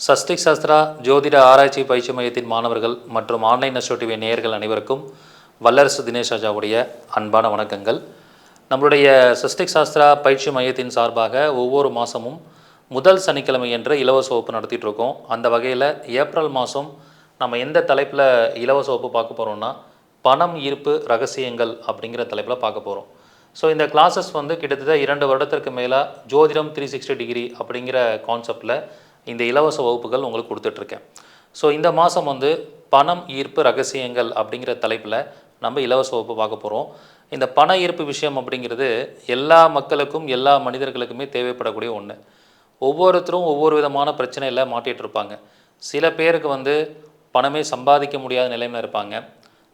சஸ்திக் சாஸ்திரா ஜோதிட ஆராய்ச்சி பயிற்சி மையத்தின் மாணவர்கள் மற்றும் ஆன்லைன் அஸ்ட்ரோடிவி நேயர்கள் அனைவருக்கும் வல்லரசு தினேஷ் ராஜாவுடைய அன்பான வணக்கங்கள். நம்மளுடைய சஸ்திக் சாஸ்திரா பயிற்சி மையத்தின் சார்பாக ஒவ்வொரு மாதமும் முதல் சனிக்கிழமை என்று இலவச வகுப்பு நடத்திட்டு இருக்கோம். அந்த வகையில் ஏப்ரல் மாதம் நம்ம எந்த தலைப்பில் இலவச வகுப்பு பார்க்க போகிறோம்னா பணம் ஈர்ப்பு ரகசியங்கள் அப்படிங்கிற தலைப்பில் பார்க்க போகிறோம் ஸோ இந்த கிளாஸஸ் வந்து கிட்டத்தட்ட இரண்டு வருடத்திற்கு மேலே ஜோதிடம் த்ரீ சிக்ஸ்டி டிகிரி அப்படிங்கிற கான்செப்டில் இந்த இலவச வகுப்புகள் உங்களுக்கு கொடுத்துட்ருக்கேன். ஸோ இந்த மாதம் வந்து பணம் ஈர்ப்பு ரகசியங்கள் அப்படிங்கிற தலைப்பில் நம்ம இலவச வகுப்பு பார்க்க போகிறோம் இந்த பண ஈர்ப்பு விஷயம் அப்படிங்கிறது எல்லா மக்களுக்கும் எல்லா மனிதர்களுக்குமே தேவைப்படக்கூடிய ஒன்று ஒவ்வொருத்தரும் ஒவ்வொரு விதமான பிரச்சனையில் மாட்டிகிட்டு இருப்பாங்க சில பேருக்கு வந்து பணமே சம்பாதிக்க முடியாத நிலைமையில் இருப்பாங்க.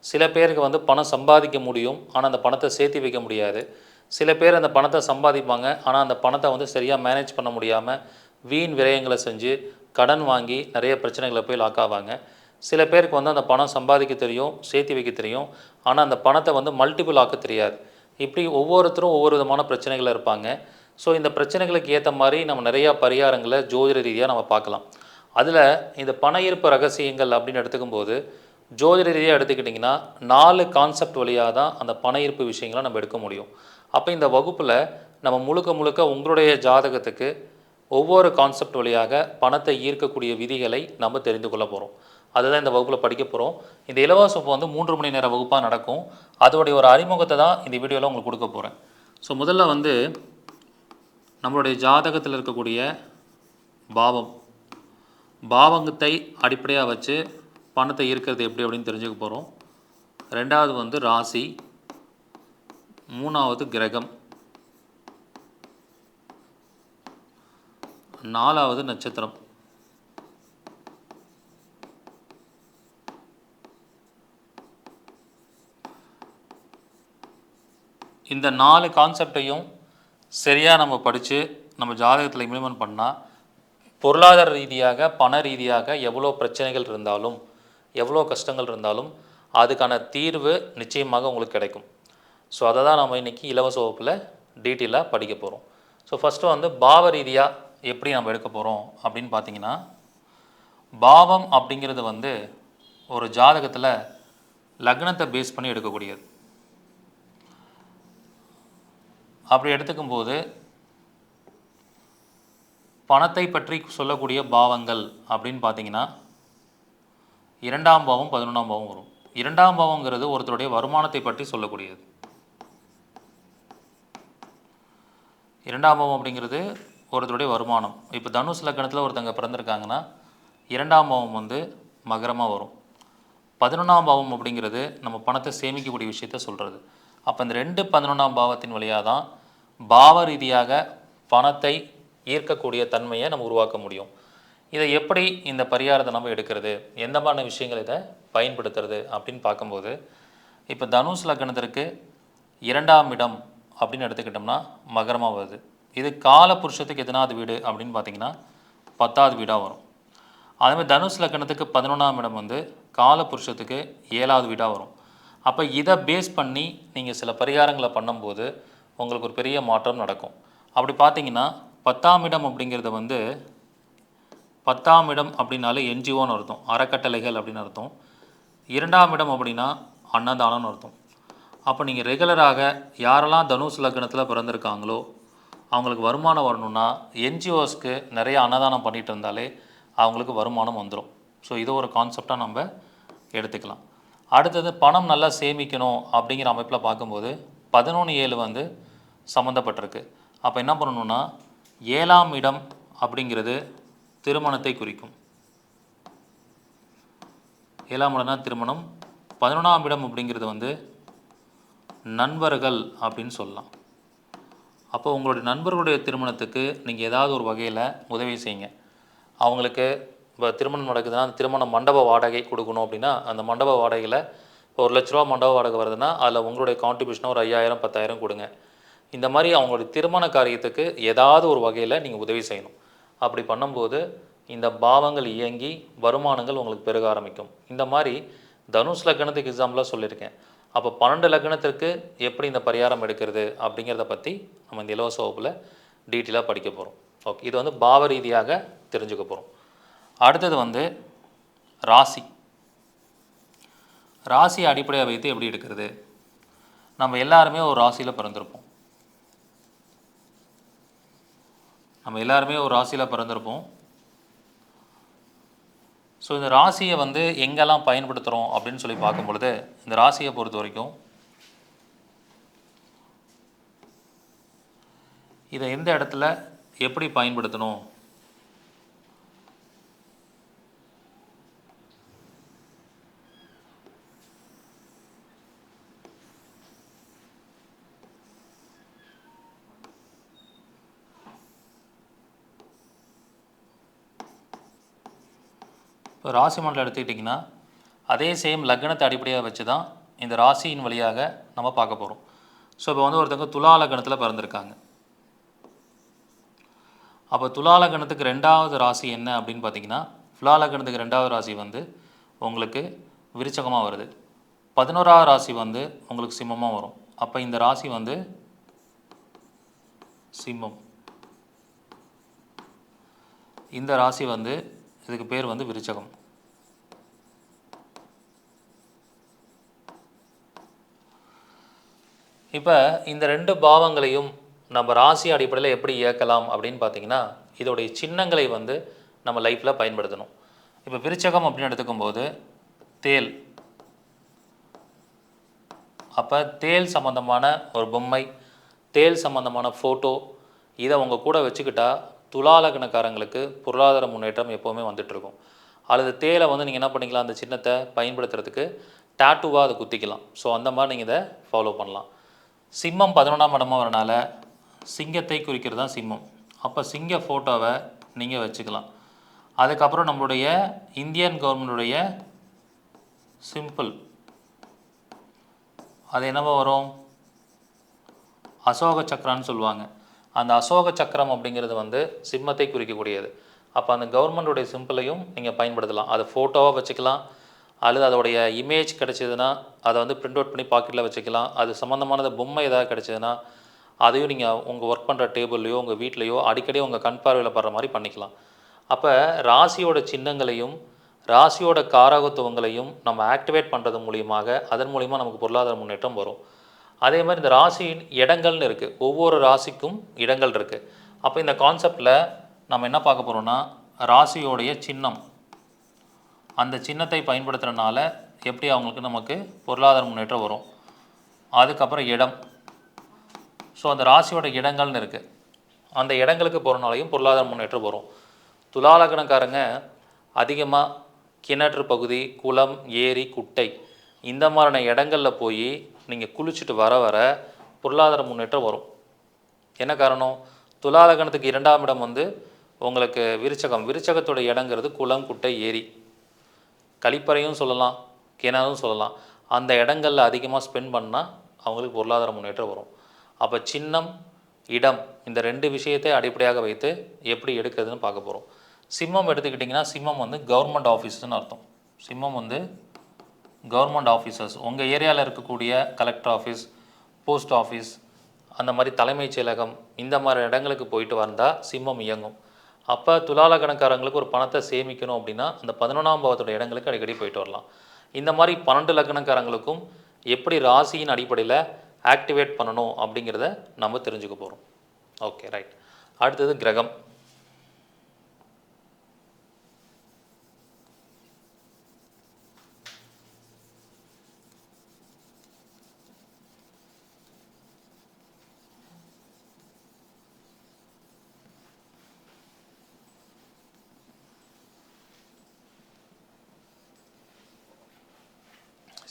சில பேருக்கு வந்து பணம் சம்பாதிக்க முடியும் ஆனால் அந்த பணத்தை சேர்த்து வைக்க முடியாது. சில பேர் அந்த பணத்தை சம்பாதிப்பாங்க ஆனால் அந்த பணத்தை வந்து சரியாக மேனேஜ் பண்ண முடியாமல் வீண் விரயங்களை செஞ்சு கடன் வாங்கி நிறைய பிரச்சனைகளை போய் லாக் ஆவாங்க. சில பேருக்கு வந்து அந்த பணம் சம்பாதிக்க தெரியும் சேர்த்து வைக்க தெரியும். ஆனால் அந்த பணத்தை வந்து மல்டிபிள் ஆக்க தெரியாது. இப்படி ஒவ்வொருத்தரும் ஒவ்வொரு விதமான பிரச்சனைகள் இருப்பாங்க. ஸோ இந்த பிரச்சனைகளுக்கு ஏற்ற மாதிரி நம்ம நிறையா பரிகாரங்களை ஜோதிட ரீதியாக நம்ம பார்க்கலாம். அதில் இந்த பண ஈர்ப்பு ரகசியங்கள் அப்படின்னு எடுத்துக்கும்போது ஜோதிட ரீதியாக எடுத்துக்கிட்டிங்கன்னா நாலு கான்செப்ட் வழியாக தான் அந்த பண ஈர்ப்பு விஷயங்களை நம்ம எடுக்க முடியும். அப்போ இந்த வகுப்பில் நம்ம முழுக்க முழுக்க உங்களுடைய ஜாதகத்துக்கு ஒவ்வொரு கான்செப்ட் வழியாக பணத்தை ஈர்க்கக்கூடிய விதிகளை நம்ம தெரிந்து கொள்ள போகிறோம் அதுதான் இந்த வகுப்பில் படிக்க போகிறோம் இந்த இலவச வகுப்பு வந்து மூன்று மணி நேர வகுப்பாக நடக்கும். அதோடைய ஒரு அறிமுகத்தை தான் இந்த வீடியோவில் உங்களுக்கு கொடுக்க போகிறேன் ஸோ முதல்ல வந்து நம்மளுடைய ஜாதகத்தில் இருக்கக்கூடிய பாவம். பாவங்கத்தை அடிப்படையாக வச்சு பணத்தை ஈர்க்கிறது எப்படி அப்படின்னு தெரிஞ்சுக்க போகிறோம் ரெண்டாவது வந்து ராசி. மூணாவது கிரகம். நாலாவது நட்சத்திரம். இந்த நாலு கான்செப்டையும் சரியாக நம்ம படித்து நம்ம ஜாதகத்தில் இம்ப்ளிமெண்ட் பண்ணால் பொருளாதார ரீதியாக பண ரீதியாக எவ்வளோ பிரச்சனைகள் இருந்தாலும் எவ்வளோ கஷ்டங்கள் இருந்தாலும் அதுக்கான தீர்வு நிச்சயமாக உங்களுக்கு கிடைக்கும். ஸோ அதை தான் நம்ம இன்றைக்கி இலவச வகுப்பில் டீட்டெயிலாக படிக்க போகிறோம் ஸோ ஃபஸ்ட்டு வந்து பாவ ரீதியாக எப்படி நம்ம எடுக்க போகிறோம் அப்படின்னு பார்த்தீங்கன்னா பாவம் அப்படிங்கிறது வந்து ஒரு ஜாதகத்தில் லக்னத்தை பேஸ் பண்ணி எடுக்கக்கூடியது. அப்படி எடுத்துக்கும்போது பணத்தை பற்றி சொல்லக்கூடிய பாவங்கள் அப்படின்னு பார்த்தீங்கன்னா இரண்டாம் பாவம் பதினொன்றாம் பாவம் வரும். இரண்டாம் பாவங்கிறது ஒருத்தருடைய வருமானத்தை பற்றி சொல்லக்கூடியது. இரண்டாம் பாவம் அப்படிங்கிறது ஒருத்தருடைய வருமானம். இப்போ தனுஷ் லக்கணத்தில் ஒருத்தங்க பிறந்திருக்காங்கன்னா இரண்டாம் பாவம் வந்து மகரமாக வரும். பதினொன்றாம் பாவம் அப்படிங்கிறது நம்ம பணத்தை சேமிக்கக்கூடிய விஷயத்த சொல்கிறது அப்போ இந்த ரெண்டு பதினொன்றாம் பாவத்தின் வழியாக தான் பாவ ரீதியாக பணத்தை ஈர்க்கக்கூடிய தன்மையை நம்ம உருவாக்க முடியும். இதை எப்படி இந்த பரிகாரத்தை நம்ம எடுக்கிறது? எந்த மாதிரியான விஷயங்கள் இதை பயன்படுத்துறது அப்படின்னு பார்க்கும்போது இப்போ தனுஷ் லக்னத்திற்கு இரண்டாம் இடம் அப்படின்னு எடுத்துக்கிட்டோம்னா மகரமாக வருது. இது கால புருஷத்துக்கு எத்தனாவது வீடு அப்படின்னு பார்த்தீங்கன்னா பத்தாவது வீடாக வரும். அதேமாதிரி தனுஷ் லக்னத்துக்கு பதினொன்றாம் இடம் வந்து கால புருஷத்துக்கு ஏழாவது வீடாக வரும். அப்போ இதை பேஸ் பண்ணி நீங்கள் சில பரிகாரங்களை பண்ணும்போது உங்களுக்கு ஒரு பெரிய மாற்றம் நடக்கும். அப்படி பார்த்தீங்கன்னா பத்தாம் இடம் அப்படிங்கிறது வந்து பத்தாம் இடம் அப்படின்னாலே என்ஜிஓன்னு அர்த்தம். அறக்கட்டளைகள் அப்படின்னு அர்த்தம். இரண்டாம் இடம் அப்படின்னா அன்னதானம்னு அர்த்தம். அப்போ நீங்கள் ரெகுலராக யாரெல்லாம் தனுஷ் லக்னத்தில் பிறந்திருக்காங்களோ அவங்களுக்கு வருமானம் வரணும்னா என்ஜிஓஸ்க்கு நிறைய அன்னதானம் பண்ணிட்டு இருந்தாலே அவங்களுக்கு வருமானம் வந்துடும் ஸோ இது ஒரு கான்செப்டாக நம்ம எடுத்துக்கலாம். அடுத்தது பணம் நல்லா சேமிக்கணும் அப்படிங்கிற அமைப்பில் பார்க்கும்போது பதினொன்று ஏழு வந்து சம்மந்தப்பட்டிருக்கு. அப்போ என்ன பண்ணணும்னா ஏழாம் இடம் அப்படிங்கிறது திருமணத்தை குறிக்கும். ஏழாம் இடம்னா திருமணம் பதினொன்றாம் இடம் அப்படிங்கிறது வந்து நண்பர்கள் அப்படின்னு சொல்லலாம். அப்போ உங்களுடைய நண்பர்களுடைய திருமணத்துக்கு நீங்கள் ஏதாவது ஒரு வகையில் உதவி செய்யுங்க. அவங்களுக்கு இப்போ திருமணம் நடக்குதுன்னா அந்த திருமண மண்டப வாடகை கொடுக்கணும் அப்படின்னா அந்த மண்டப வாடகையில் இப்போ ஒரு லட்ச ரூபா மண்டப வாடகை வருதுன்னா அதில் உங்களுடைய கான்ட்ரிபியூஷனை ஒரு ஐயாயிரம் பத்தாயிரம் கொடுங்க. இந்த மாதிரி அவங்களுடைய திருமண காரியத்துக்கு ஏதாவது ஒரு வகையில் நீங்கள் உதவி செய்யணும். அப்படி பண்ணும்போது இந்த பாவங்கள் இயங்கி வருமானங்கள் உங்களுக்கு பெருக ஆரம்பிக்கும். இந்த மாதிரி தனுஷ் லக்னத்துக்கு எக்ஸாம்பிளாக சொல்லியிருக்கேன். அப்போ பன்னெண்டு லக்னத்திற்கு எப்படி இந்த பரிகாரம் எடுக்கிறது அப்படிங்கிறத பற்றி நம்ம இந்த இலவச வகுப்பில் டீட்டெயிலாக படிக்க போகிறோம் ஓகே இது வந்து பாவ ரீதியாக தெரிஞ்சுக்க போகிறோம் அடுத்தது வந்து ராசி. ராசி அடிப்படையாக வைத்து எப்படி எடுக்கிறது? நம்ம எல்லாருமே ஒரு ராசியில் பிறந்திருப்போம். நம்ம எல்லாருமே ஒரு ராசியில் பிறந்திருப்போம். ஸோ இந்த ராசியை வந்து எங்கெல்லாம் பயன்படுத்துகிறோம் அப்படின்னு சொல்லி பார்க்கும் பொழுது இந்த ராசியை பொறுத்த வரைக்கும் இதை எந்த இடத்துல எப்படி பயன்படுத்தணும்? இப்போ ராசி மண்டலம் எடுத்துக்கிட்டிங்கன்னா அதே சேம் லக்னத்தை அடிப்படையாக வச்சு தான் இந்த ராசியின் வழியாக நம்ம பார்க்க போகிறோம் ஸோ இப்போ வந்து ஒருத்தவங்க துலா லக்னத்தில் பிறந்திருக்காங்க. அப்போ துலா லக்னத்துக்கு ரெண்டாவது ராசி என்ன அப்படின்னு பார்த்தீங்கன்னா துலா லக்னத்துக்கு ரெண்டாவது ராசி வந்து உங்களுக்கு விருச்சகமாக வருது. பதினோராவது ராசி வந்து உங்களுக்கு சிம்மமாக வரும். அப்போ இந்த ராசி வந்து சிம்மம். இந்த ராசி வந்து இதுக்கு பேர் வந்து விருச்சகம். இப்போ இந்த ரெண்டு பாவங்களையும் நம்ம ராசி அடிப்படையில் எப்படி இயக்கலாம் அப்படின்னு பார்த்தீங்கன்னா இதோடைய சின்னங்களை வந்து நம்ம லைஃப்பில் பயன்படுத்தணும். இப்போ விருச்சகம் அப்படின்னு எடுத்துக்கும்போது தேல். அப்போ தேல் சம்மந்தமான ஒரு பொம்மை தேல் சம்மந்தமான ஃபோட்டோ இதை உங்கள் கூட வச்சுக்கிட்டா துலாலகணக்காரங்களுக்கு பொருளாதார முன்னேற்றம் எப்போவுமே வந்துட்டுருக்கும். அல்லது தேலை வந்து நீங்கள் என்ன பண்ணிக்கலாம் அந்த சின்னத்தை பயன்படுத்துறதுக்கு டாட்டூவாக அதை குத்திக்கலாம். ஸோ அந்த மாதிரி நீங்கள் இதை ஃபாலோ பண்ணலாம். சிம்மம் பதினொன்றாம் இடமா வரனால சிங்கத்தை குறிக்கிறது தான் சிம்மம். அப்போ சிங்க ஃபோட்டோவை நீங்கள் வச்சுக்கலாம். அதுக்கப்புறம் நம்மளுடைய இந்தியன் கவர்மெண்டுடைய சிம்பிள் அது என்னவா வரும்? அசோக சக்கரான்னு சொல்லுவாங்க. அந்த அசோக சக்கரம் அப்படிங்கிறது வந்து சிம்மத்தை குறிக்கக்கூடியது. அப்போ அந்த கவர்மெண்ட்டுடைய சிம்பிளையும் நீங்கள் பயன்படுத்தலாம். அதை ஃபோட்டோவாக வச்சுக்கலாம். அல்லது அதோடைய இமேஜ் கிடச்சிதுன்னா அதை வந்து பிரிண்ட் அவுட் பண்ணி பாக்கெட்டில் வச்சுக்கலாம். அது சம்மந்தமானது பொம்மை ஏதாவது கிடச்சிதுன்னா அதையும் நீங்கள் உங்கள் ஒர்க் பண்ணுற டேபிள்லையோ உங்கள் வீட்லேயோ அடிக்கடி உங்கள் கண் பார்வையில் படுற மாதிரி பண்ணிக்கலாம். அப்போ ராசியோட சின்னங்களையும் ராசியோட காரகத்துவங்களையும் நம்ம ஆக்டிவேட் பண்ணுறது மூலியமாக அதன் மூலிமா நமக்கு பொருளாதார முன்னேற்றம் வரும். அதே மாதிரி இந்த ராசியின் இடங்கள்னு இருக்குது ஒவ்வொரு ராசிக்கும் இடங்கள் இருக்குது அப்போ இந்த கான்செப்டில் நம்ம என்ன பார்க்க போகிறோம்னா ராசியோடைய சின்னம். அந்த சின்னத்தை பயன்படுத்துறதுனால எப்படி அவங்களுக்கு நமக்கு பொருளாதார முன்னேற்றம் வரும். அதுக்கப்புறம் இடம். ஸோ அந்த ராசியோட இடங்கள்னு இருக்குது அந்த இடங்களுக்கு போகிறனாலையும் பொருளாதார முன்னேற்றம் வரும். துலாலக்கணக்காரங்க அதிகமாக கிணற்று பகுதி குளம் ஏரி குட்டை இந்த மாதிரியான இடங்களில் போய் நீங்கள் குளிச்சுட்டு வர வர பொருளாதார முன்னேற்றம் வரும். என்ன காரணம்? துலாலகணத்துக்கு இரண்டாம் இடம் வந்து உங்களுக்கு விருச்சகம். விருச்சகத்தோட இடங்கிறது குளம் குட்டை ஏரி. கழிப்பறையும் சொல்லலாம் கிணறும் சொல்லலாம். அந்த இடங்களில் அதிகமாக ஸ்பெண்ட் பண்ணால் அவங்களுக்கு பொருளாதார முன்னேற்றம் வரும். அப்போ சின்னம் இடம் இந்த ரெண்டு விஷயத்தை அடிப்படையாக வைத்து எப்படி எடுக்கிறதுன்னு பார்க்க போகிறோம் சிம்மம் எடுத்துக்கிட்டிங்கன்னா சிம்மம் வந்து கவர்மெண்ட் ஆஃபீஸ்னு அர்த்தம். சிம்மம் வந்து கவர்மெண்ட் ஆஃபீஸர்ஸ் உங்கள் ஏரியாவில் இருக்கக்கூடிய கலெக்டர் ஆஃபீஸ் போஸ்ட் ஆஃபீஸ் அந்த மாதிரி தலைமைச் செயலகம் இந்த மாதிரி இடங்களுக்கு போயிட்டு வந்தால் சிம்மம் இயங்கும். அப்போ துலால கணக்காரங்களுக்கு ஒரு பணத்தை சேமிக்கணும் அப்படின்னா அந்த பதினொன்றாம் பாவத்தோட இடங்களுக்கு அடிக்கடி போயிட்டு வரலாம். இந்த மாதிரி பன்னெண்டு லக்கணக்காரங்களுக்கும் எப்படி ராசியின் அடிப்படையில் ஆக்டிவேட் பண்ணணும் அப்படிங்கிறத நம்ம தெரிஞ்சுக்க போகிறோம் ஓகே ரைட் அடுத்தது கிரகம்.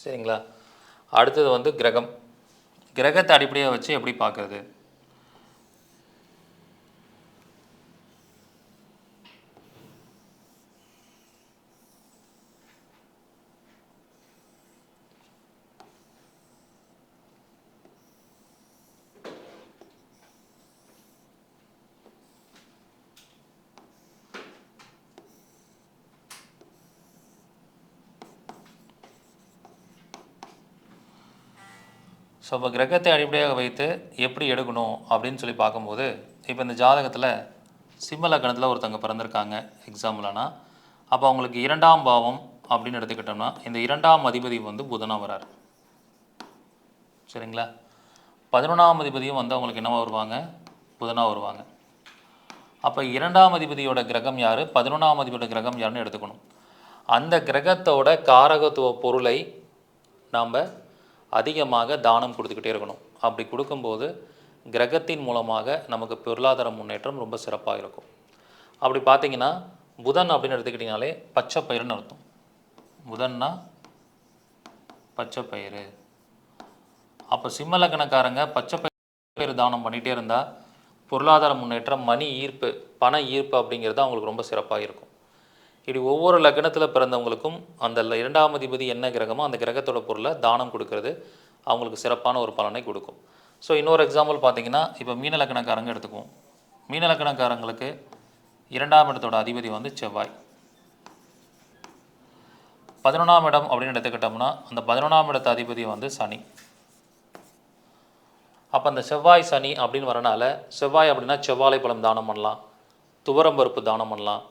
சரிங்களா? அடுத்தது வந்து கிரகம். கிரகத்தை அடிப்படையாக வச்சு எப்படி பார்க்கறது? ஸோ இப்போ கிரகத்தை அடிப்படையாக வைத்து எப்படி எடுக்கணும் அப்படின்னு சொல்லி பார்க்கும்போது இப்போ இந்த ஜாதகத்தில் சிம்மலக்கணத்தில் ஒருத்தவங்க பிறந்திருக்காங்க எக்ஸாம்பிள்னா அப்போ அவங்களுக்கு இரண்டாம் பாவம் அப்படின்னு எடுத்துக்கிட்டோம்னா இந்த இரண்டாம் அதிபதி வந்து புதனாக வரார். சரிங்களா? பதினொன்றாம் அதிபதியும் வந்து அவங்களுக்கு என்னவாக வருவாங்க? புதனாக வருவாங்க. அப்போ இரண்டாம் அதிபதியோட கிரகம் யார்? பதினொன்றாம் அதிபதியோட கிரகம் யாருன்னு எடுத்துக்கணும். அந்த கிரகத்தோட காரகத்துவ பொருளை நாம் அதிகமாக தானம் கொடுத்துக்கிட்டே இருக்கணும். அப்படி கொடுக்கும்போது கிரகத்தின் மூலமாக நமக்கு பொருளாதார முன்னேற்றம் ரொம்ப சிறப்பாக இருக்கும். அப்படி பார்த்தீங்கன்னா புதன் அப்படின்னு எடுத்துக்கிட்டிங்கனாலே பச்சை பயிறுன்னு அர்த்தம். புதன்னா பச்சை பயிறு அப்போ சிம்ம லக்னக்காரங்க பச்சை பயிறு தானம் பண்ணிகிட்டே இருந்தால் பொருளாதார முன்னேற்றம் மணி ஈர்ப்பு பண ஈர்ப்பு அப்படிங்கிறது அவங்களுக்கு ரொம்ப சிறப்பாக இருக்கும். இப்படி ஒவ்வொரு லக்னத்தில் பிறந்தவங்களுக்கும் அந்த ல- இரண்டாம் அதிபதி என்ன கிரகமோ அந்த கிரகத்தோட பொருளை தானம் கொடுக்கறது அவங்களுக்கு சிறப்பான ஒரு பலனை கொடுக்கும். ஸோ இன்னொரு எக்ஸாம்பிள் பார்த்தீங்கன்னா இப்போ மீன லக்னக்காரங்க எடுத்துக்குவோம். மீன லக்னக்காரங்களுக்கு இரண்டாம் இடத்தோட அதிபதி வந்து செவ்வாய். பதினொன்றாம் இடம் அப்படின்னு எடுத்துக்கிட்டோம்னா அந்த பதினொன்றாம் இடத்த அதிபதி வந்து சனி. அப்போ அந்த செவ்வாய் சனி அப்படின்னு வரனால செவ்வாய் அப்படின்னா செவ்வாழை பழம் தானம் பண்ணலாம். துவரம் பருப்பு தானம் பண்ணலாம்.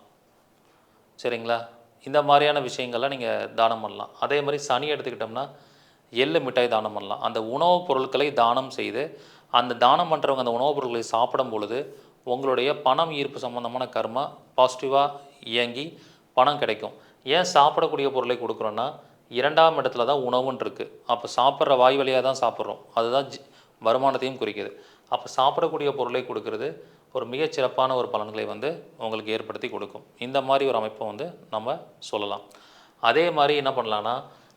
சரிங்களா? இந்த மாதிரியான விஷயங்கள்லாம் நீங்கள் தானம் பண்ணலாம். அதே மாதிரி சனி எடுத்துக்கிட்டோம்னா எள்ளு மிட்டாய் தானம் பண்ணலாம். அந்த உணவுப் பொருட்களை தானம் செய்து அந்த தானம் பண்ணுறவங்க அந்த உணவுப் பொருட்களை சாப்பிடும் பொழுது உங்களுடைய பணம் ஈர்ப்பு சம்மந்தமான கர்மா பாசிட்டிவாக இயங்கி பணம் கிடைக்கும். ஏன் சாப்பிடக்கூடிய பொருளை கொடுக்குறோன்னா இரண்டாம் இடத்துல தான் உணவுன்னு இருக்குது அப்போ சாப்பிட்ற வாய் வழியாக தான் சாப்பிட்றோம். அதுதான் வருமானத்தையும் குறிக்குது. அப்போ சாப்பிடக்கூடிய பொருளை கொடுக்கறது ஒரு மிகச் சிறப்பான ஒரு பலன்களை வந்து உங்களுக்கு ஏற்படுத்தி கொடுக்கும். இந்த மாதிரி ஒரு அமைப்பை வந்து நம்ம சொல்லலாம். அதே மாதிரி என்ன பண்ணலான்னா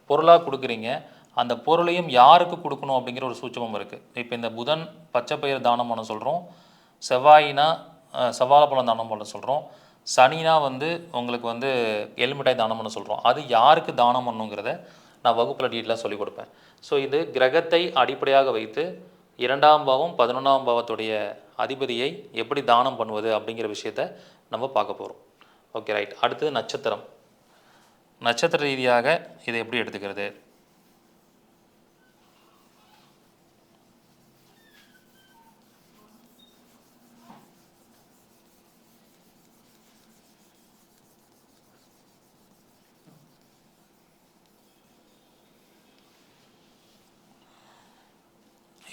பொருளாக கொடுக்குறீங்க. அந்த பொருளையும் யாருக்கு கொடுக்கணும் அப்படிங்கிற ஒரு சூட்சமும் இருக்குது இப்போ இந்த புதன் பச்சை பயிர் தானம் பண்ண சொல்கிறோம் செவ்வாயினா செவ்வாழைப்பழம் தானம் பண்ண சொல்கிறோம் சனினா வந்து உங்களுக்கு வந்து எலுமிட்டாய் தானம் பண்ண சொல்கிறோம் அது யாருக்கு தானம் பண்ணுங்கிறத நான் வகுப்பில் டீட்டெயிலாக சொல்லிக் கொடுப்பேன். ஸோ இது கிரகத்தை அடிப்படையாக வைத்து இரண்டாம் பாவம் பதினொன்றாம் பாவத்துடைய அதிபதியை எப்படி தானம் பண்ணுவது அப்படிங்கிற விஷயத்த நம்ம பார்க்க போகிறோம் ஓகே ரைட் அடுத்தது நட்சத்திரம். நட்சத்திர ரீதியாக இதை எப்படி எடுத்துக்கிறது?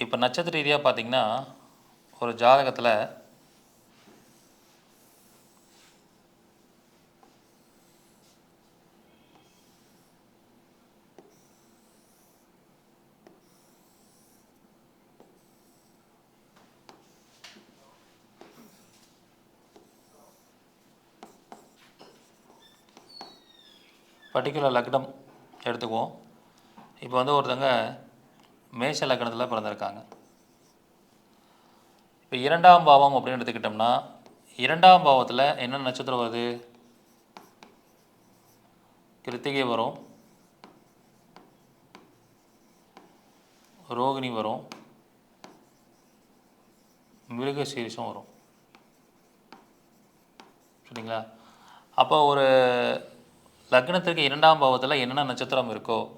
இப்போ நட்சத்திர ரீதியாக பார்த்தீங்கன்னா ஒரு ஜாதகத்தில் பர்டிகுலர் லக்னம் எடுத்துக்குவோம். இப்போ வந்து ஒருத்தங்க மேஷ லக்னத்தில் பிறந்திருக்காங்க. இப்போ இரண்டாம் பாவம் அப்படின்னு எடுத்துக்கிட்டோம்னா இரண்டாம் பாவத்தில் என்ன நட்சத்திரம் வருது? கிருத்திகை வரும். ரோகிணி வரும். மிருகசீரிஷம் வரும். சரிங்களா? அப்போ ஒரு லக்னத்திற்கு இரண்டாம் பாவத்தில் என்னென்ன நட்சத்திரம் இருக்கோ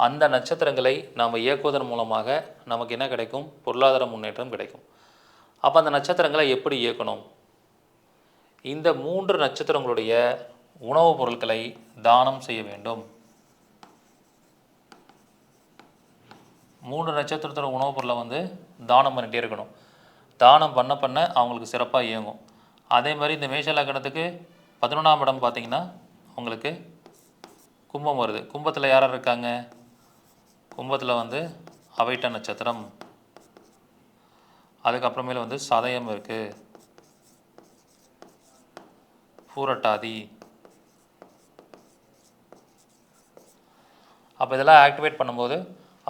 அந்த நட்சத்திரங்களை நாம் இயக்குவதன் மூலமாக நமக்கு என்ன கிடைக்கும்? பொருளாதார முன்னேற்றம் கிடைக்கும். அப்போ அந்த நட்சத்திரங்களை எப்படி இயக்கணும்? இந்த மூன்று நட்சத்திரங்களுடைய உணவுப் பொருட்களை தானம் செய்ய வேண்டும். மூன்று நட்சத்திரத்தோட உணவுப் பொருளை வந்து தானம் பண்ணிகிட்டே இருக்கணும். தானம் பண்ண பண்ண அவங்களுக்கு சிறப்பாக இயங்கும். அதே மாதிரி இந்த மேஷ லக்கணத்துக்கு பதினொன்றாம் இடம் பார்த்தீங்கன்னா உங்களுக்கு கும்பம் வருது. கும்பத்தில் யார் யார் இருக்காங்க? கும்பத்தில் வந்து அவைட்ட நட்சத்திரம். அதுக்கப்புறமேல வந்து சதயம் இருக்குது பூரட்டாதி. அப்போ இதெல்லாம் ஆக்டிவேட் பண்ணும்போது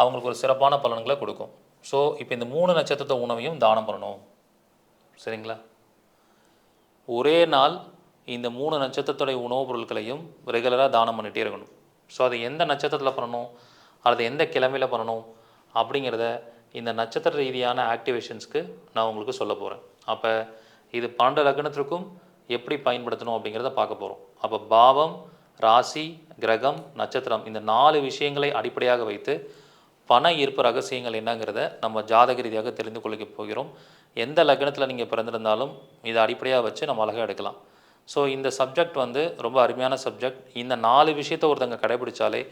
அவங்களுக்கு ஒரு சிறப்பான பலன்களை கொடுக்கும். ஸோ இப்போ இந்த மூணு நட்சத்திரத்த உணவையும் தானம் பண்ணணும். சரிங்களா? ஒரே நாள் இந்த மூணு நட்சத்திரத்துடைய உணவுப் பொருட்களையும் ரெகுலராக தானம் பண்ணிகிட்டே இருக்கணும். ஸோ அது எந்த நட்சத்திரத்தில் பண்ணணும்? அல்லது எந்த கிழமையில் பண்ணணும் அப்படிங்கிறத இந்த நட்சத்திர ரீதியான ஆக்டிவேஷன்ஸ்க்கு நான் உங்களுக்கு சொல்ல போகிறேன் அப்போ இது பன்னெண்டு லக்னத்திற்கும் எப்படி பயன்படுத்தணும் அப்படிங்கிறத பார்க்க போகிறோம் அப்போ பாவம் ராசி கிரகம் நட்சத்திரம் இந்த நாலு விஷயங்களை அடிப்படையாக வைத்து பண ஈர்ப்பு ரகசியங்கள் என்னங்கிறத நம்ம ஜாதக ரீதியாக தெரிந்து கொள்ள போகிறோம். எந்த லக்னத்தில் நீங்கள் பிறந்திருந்தாலும் இதை அடிப்படையாக வச்சு நம்ம அழகாக எடுக்கலாம். ஸோ இந்த சப்ஜெக்ட் வந்து ரொம்ப அருமையான சப்ஜெக்ட் இந்த நாலு விஷயத்தை ஒருத்தங்க கடைபிடிச்சாலே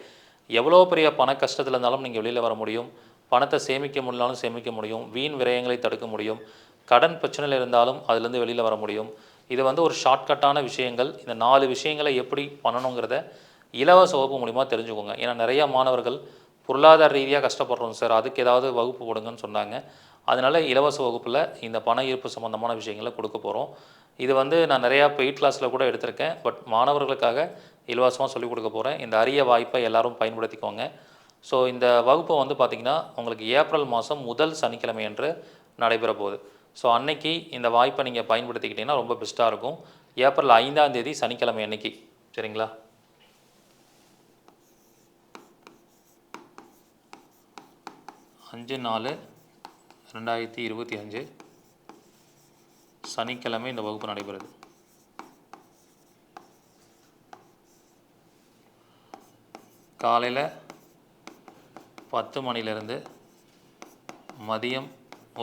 எவ்வளோ பெரிய பண கஷ்டத்தில் இருந்தாலும் நீங்கள் வெளியில் வர முடியும். பணத்தை சேமிக்க முடியலாலும் சேமிக்க முடியும். வீண் விரயங்களை தடுக்க முடியும். கடன் பிரச்சனையில் இருந்தாலும் அதுலேருந்து வெளியில் வர முடியும். இது வந்து ஒரு ஷார்ட்கட்டான விஷயங்கள். இந்த நாலு விஷயங்களை எப்படி பண்ணணுங்கிறத இலவச வகுப்பு மூலிமா தெரிஞ்சுக்கோங்க. ஏன்னா நிறையா மாணவர்கள் பொருளாதார ரீதியாக கஷ்டப்படுறோம் சார். அதுக்கு ஏதாவது வகுப்பு கொடுங்கன்னு சொன்னாங்க. அதனால் இலவச வகுப்பில் இந்த பண ஈர்ப்பு சம்மந்தமான விஷயங்களை கொடுக்க போகிறோம் இது வந்து நான் நிறையா பெய்ட் கிளாஸில் கூட எடுத்திருக்கேன். பட் மாணவர்களுக்காக இலவசமாக சொல்லிக் கொடுக்க போகிறேன் இந்த அரிய வாய்ப்பை எல்லாரும் பயன்படுத்திக்கோங்க. ஸோ இந்த வகுப்பு வந்து பார்த்திங்கன்னா உங்களுக்கு ஏப்ரல் மாதம் முதல் சனிக்கிழமை என்று நடைபெற போகுது. ஸோ அன்னைக்கு இந்த வாய்ப்பை நீங்கள் பயன்படுத்திக்கிட்டிங்கன்னா ரொம்ப பெஸ்ட்டாக இருக்கும். ஏப்ரல் ஐந்தாம் தேதி சனிக்கிழமை அன்னைக்கு. சரிங்களா? அஞ்சு நாலு ரெண்டாயிரத்தி இருபத்தி அஞ்சு. சனிக்கிழமை இந்த வகுப்பு நடைபெறுது. காலையில் பத்து மணிலேருந்து மதியம்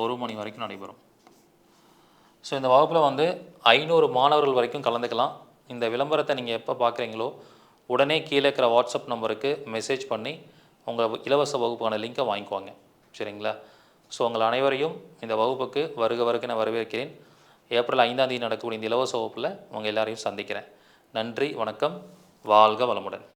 ஒரு மணி வரைக்கும் நடைபெறும். ஸோ இந்த வகுப்பில் வந்து ஐநூறு மாணவர்கள் வரைக்கும் கலந்துக்கலாம். இந்த விளம்பரத்தை நீங்கள் எப்போ பார்க்குறீங்களோ உடனே கீழே இருக்கிற வாட்ஸ்அப் நம்பருக்கு மெசேஜ் பண்ணி உங்கள் இலவச வகுப்புக்கான லிங்கை வாங்கிக்குவாங்க சரிங்களா? ஸோ உங்கள் அனைவரையும் இந்த வகுப்புக்கு வருக வருக நான் வரவேற்கிறேன். ஏப்ரல் ஐந்தாம் தேதி நடக்கக்கூடிய இந்த இலவச வகுப்பில் உங்கள் எல்லாரையும் சந்திக்கிறேன். நன்றி வணக்கம் வாழ்க வளமுடன்.